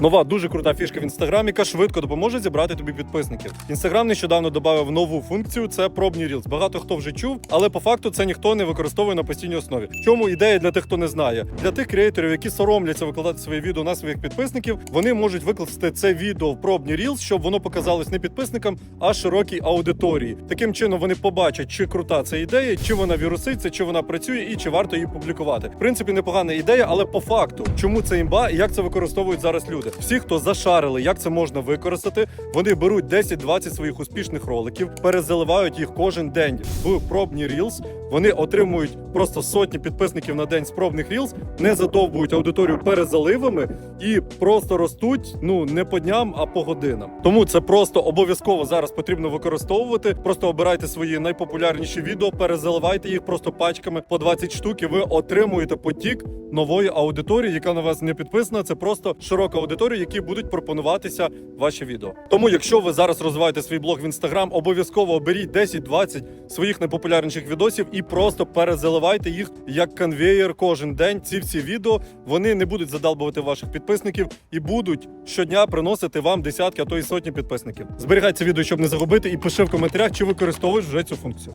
Нова дуже крута фішка в інстаграмі, яка швидко допоможе зібрати тобі підписників. Інстаграм нещодавно додав нову функцію це пробні рілс. Багато хто вже чув, але по факту це ніхто не використовує на постійній основі. В чому ідея для тих, хто не знає? Для тих креаторів, які соромляться викладати свої відео на своїх підписників, вони можуть викласти це відео в пробні рілс, щоб воно показалось не підписникам, а широкій аудиторії. Таким чином вони побачать, чи крута ця ідея, чи вона віруситься, чи вона працює, і чи варто її публікувати. В принципі, непогана ідея, але по факту, чому це імба і як це використовують зараз люди? Всі, хто зашарили, як це можна використати, вони беруть 10-20 своїх успішних роликів, перезаливають їх кожен день в пробні рілс. Вони отримують просто сотні підписників на день з пробних рілс, не задовбують аудиторію перезаливами і просто ростуть ну не по дням, а по годинам. Тому це просто обов'язково зараз потрібно використовувати. Просто обирайте свої найпопулярніші відео, перезаливайте їх просто пачками по 20 штук. і Ви отримуєте потік нової аудиторії, яка на вас не підписана. Це просто широка аудиторія, які будуть пропонуватися ваші відео. Тому, якщо ви зараз розвиваєте свій блог в інстаграм, обов'язково оберіть 10-20 своїх найпопулярніших відосів і просто перезаливайте їх як конвеєр кожен день. Ці всі відео вони не будуть задалбувати ваших підписників і будуть щодня приносити вам десятки, а то й сотні підписників. Зберігай це відео, щоб не загубити, і пиши в коментарях, чи використовуєш вже цю функцію.